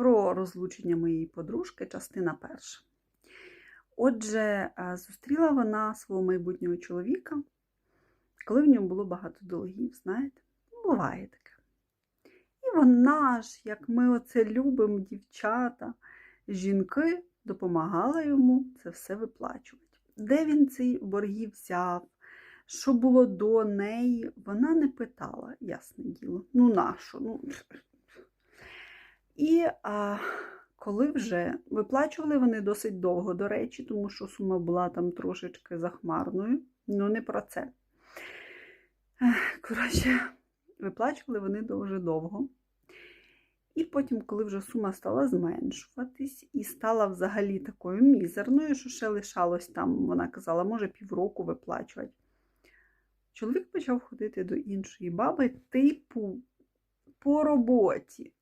Про розлучення моєї подружки, частина перша. Отже, е, зустріла вона свого майбутнього чоловіка, коли в ньому було багато долгів, знаєте? Ну, Буває таке. І вона ж, як ми оце любимо, дівчата, жінки допомагала йому це все виплачувати. Де він ці борги взяв, що було до неї, вона не питала, ясне діло. Ну, нащо? Ну, і а, коли вже виплачували вони досить довго, до речі, тому що сума була там трошечки захмарною, ну не про це. Коротше, виплачували вони дуже довго. І потім, коли вже сума стала зменшуватись і стала взагалі такою мізерною, що ще лишалось там, вона казала, може півроку виплачувати. Чоловік почав ходити до іншої баби, типу, по роботі.